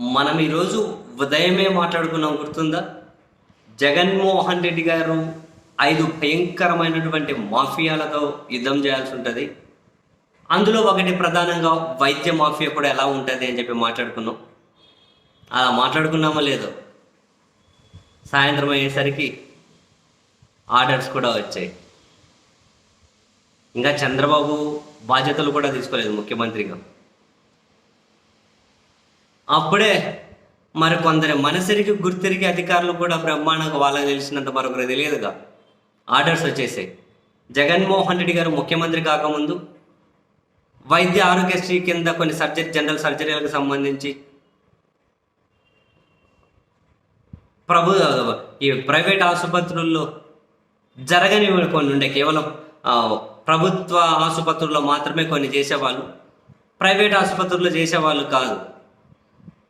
మనం ఈరోజు ఉదయమే మాట్లాడుకున్నాం గుర్తుందా? జగన్మోహన్ రెడ్డి గారు ఐదు భయంకరమైనటువంటి మాఫియాలతో యుద్ధం చేయాల్సి ఉంటుంది. అందులో ఒకటి ప్రధానంగా వైద్య మాఫియా కూడా ఎలా ఉంటుంది అని చెప్పి మాట్లాడుకున్నాం. అలా మాట్లాడుకున్నామో లేదో? సాయంత్రం అయ్యేసరికి ఆర్డర్స్ కూడా వచ్చాయి. ఇంకా చంద్రబాబు బాధ్యతలు కూడా తీసుకోలేదు ముఖ్యమంత్రిగా. అప్పుడే మరి కొందరి మనసరికి గుర్తిరిగి అధికారులు కూడా బ్రహ్మాండంగా వాళ్ళకి తెలిసినంత మరొకరు తెలియదుగా. ఆర్డర్స్ వచ్చేసాయి. జగన్మోహన్ రెడ్డి గారు ముఖ్యమంత్రి కాకముందు వైద్య ఆరోగ్యశ్రీ కింద కొన్ని సర్జరీ జనరల్ సర్జరీలకు సంబంధించి ప్రభు ఈ ప్రైవేట్ ఆసుపత్రుల్లో జరగని కొన్ని ఉండే కేవలం ప్రభుత్వ ఆసుపత్రుల్లో మాత్రమే కొన్ని చేసేవాళ్ళు. ప్రైవేట్ ఆసుపత్రుల్లో చేసేవాళ్ళు కాదు.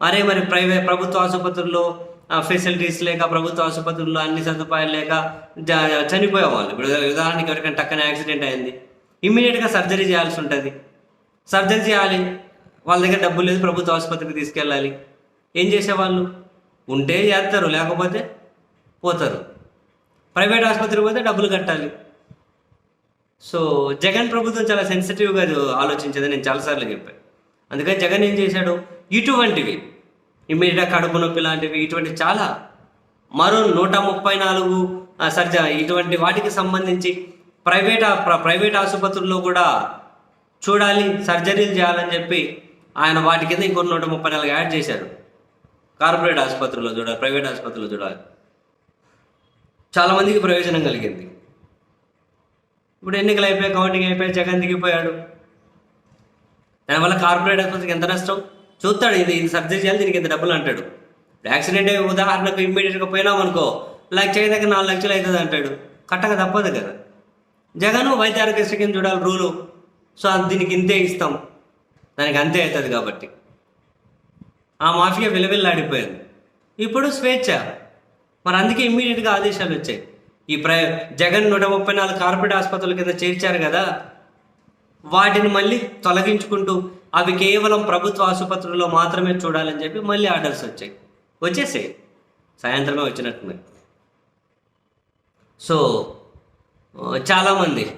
అరే మరి ప్రైవేట్ ప్రభుత్వ ఆసుపత్రుల్లో ఫెసిలిటీస్ లేక ప్రభుత్వ ఆసుపత్రుల్లో అన్ని సదుపాయాలు లేక చనిపోయే చనిపోయేవాళ్ళు ఇప్పుడు ఉదాహరణకి ఎవరికైనా టక్కన యాక్సిడెంట్ అయింది ఇమ్మీడియట్గా సర్జరీ చేయాల్సి ఉంటుంది. సర్జరీ చేయాలి. వాళ్ళ దగ్గర డబ్బులు లేదు ప్రభుత్వ ఆసుపత్రికి తీసుకెళ్ళాలి. ఏం చేసేవాళ్ళు? ఉంటే చేస్తారు లేకపోతే పోతారు. ప్రైవేట్ ఆసుపత్రికి పోతే డబ్బులు కట్టాలి. సో జగన్ ప్రభుత్వం చాలా సెన్సిటివ్గా ఆలోచించేది నేను చాలాసార్లు చెప్పాను. అందుకని జగన్ ఏం చేశాడు? ఇటువంటివి. ఇమ్మీడియట్గా కడుపు నొప్పి లాంటివి ఇటువంటి చాలా మరో నూట ముప్పై నాలుగు సర్జ ఇటువంటి వాటికి సంబంధించి ప్రైవేట్ ప్ర- ప్రైవేట్ ఆసుపత్రుల్లో కూడా చూడాలి సర్జరీలు చేయాలని చెప్పి ఆయన వాటి కింద ఇంకో నూట ముప్పై నాలుగు యాడ్ చేశారు. కార్పొరేట్ ఆసుపత్రుల్లో చూడాలి ప్రైవేట్ ఆసుపత్రుల్లో చూడాలి. చాలామందికి ప్రయోజనం కలిగింది. ఇప్పుడు ఎన్నికలు అయిపోయి కౌంటింగ్ అయిపోయి జగన్ దిగిపోయాడు. దానివల్ల కార్పొరేట్ ఆసుపత్రికి ఎంత నష్టం? చూస్తాడు ఇది ఇది సర్జరీ చేయాలి దీనికి ఇంత డబ్బులు అంటాడు. యాక్సిడెంట్ అయ్యి ఉదాహరణకు ఇమ్మీడియట్గా పోయినాం అనుకో లక్ష దగ్గర నాలుగు లక్షలు అవుతుంది అంటాడు. కట్టక తప్పదు కదా. జగన్ వైద్య ఆరోగ్యశ్రీ కింద చూడాలి రూలు. సో అది దీనికి ఇంతే ఇస్తాం. దానికి అంతే అవుతుంది కాబట్టి. ఆ మాఫియా విలవిల్లాడిపోయింది. ఇప్పుడు స్వేచ్ఛ. మరి అందుకే ఇమ్మీడియట్గా ఆదేశాలు వచ్చాయి. ఈ ప్ర జగన్ నూట ముప్పై నాలుగు కార్పొరేట్ ఆసుపత్రుల కింద చేర్చారు కదా. వాటిని మళ్ళీ తొలగించుకుంటూ అవి కేవలం ప్రభుత్వ ఆసుపత్రుల్లో మాత్రమే చూడాలని చెప్పి మళ్ళీ ఆర్డర్స్ వచ్చాయి. వచ్చేసాయి. సాయంత్రమే వచ్చినట్టున్నాయి. సో చాలామంది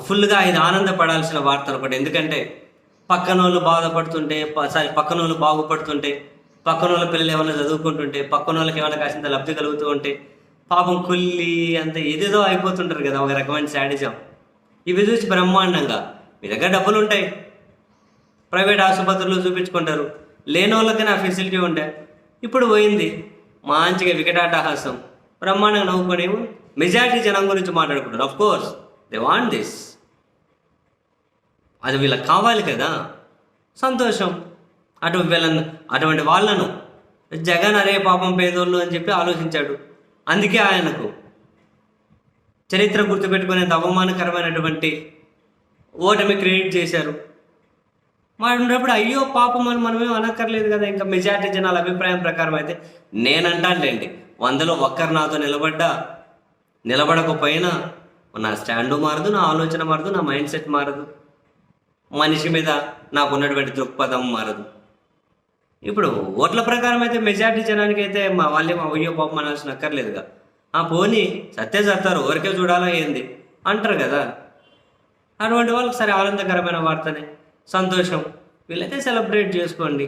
ఫుల్గా ఇది ఆనందపడాల్సిన వార్తలు ఒకటి ఎందుకంటే పక్కన వాళ్ళు బాధపడుతుంటే ప- సారీ పక్కన వాళ్ళు బాగుపడుతుంటే పక్కన వాళ్ళ పిల్లలు ఏమైనా చదువుకుంటుంటే పక్కన వాళ్ళకి ఏమైనా కాసింత లబ్ధి కలుగుతూ ఉంటే పాపం కుల్లి అంత ఏదేదో అయిపోతుంటారు కదా ఒక రకమైన శాడిజం. ఇవి చూసి బ్రహ్మాండంగా. మీ దగ్గర డబ్బులు ఉంటాయి ప్రైవేట్ ఆసుపత్రులు చూపించుకుంటారు. లేని వాళ్ళకి నా ఫెసిలిటీ ఉండే. ఇప్పుడు పోయింది. మంచిగా వికటాటహాసం. బ్రహ్మాండంగా నవ్వుకొని మెజారిటీ జనం గురించి మాట్లాడుకుంటారు. Of course they want this అది వీళ్ళకి కావాలి కదా. సంతోషం. అటు వీళ్ళని అటువంటి వాళ్ళను జగన్ అరే పాపం పేదోళ్ళు అని చెప్పి ఆలోచించాడు. అందుకే ఆయనకు చరిత్ర గుర్తుపెట్టుకునేంత అవమానకరమైనటువంటి ఓటమి క్రియేట్ చేశారు. మరి ఉన్నప్పుడు అయ్యో పాపం అని మనమేం అనక్కర్లేదు కదా. ఇంకా మెజారిటీ జనాల అభిప్రాయం ప్రకారం అయితే నేనంటానులేండి. వందలో ఒక్కరు నాతో నిలబడ్డా నిలబడకపోయినా నా స్టాండు మారదు నా ఆలోచన మారదు నా మైండ్ సెట్ మారదు. మనిషి మీద నాకు ఉన్నటువంటి దృక్పథం మారదు. ఇప్పుడు ఓట్ల ప్రకారం అయితే మెజారిటీ జనానికి అయితే మా వాళ్ళే మా అయ్యో పాపం అనాల్సిన అక్కర్లేదుగా. ఆ పోనీ సత్తే సత్తారు ఎవరికే చూడాలా ఏంది? అంటారు కదా. అటువంటి వాళ్ళకి సరే ఆనందకరమైన వార్తనే. సంతోషం వీళ్ళైతే సెలబ్రేట్ చేసుకోండి.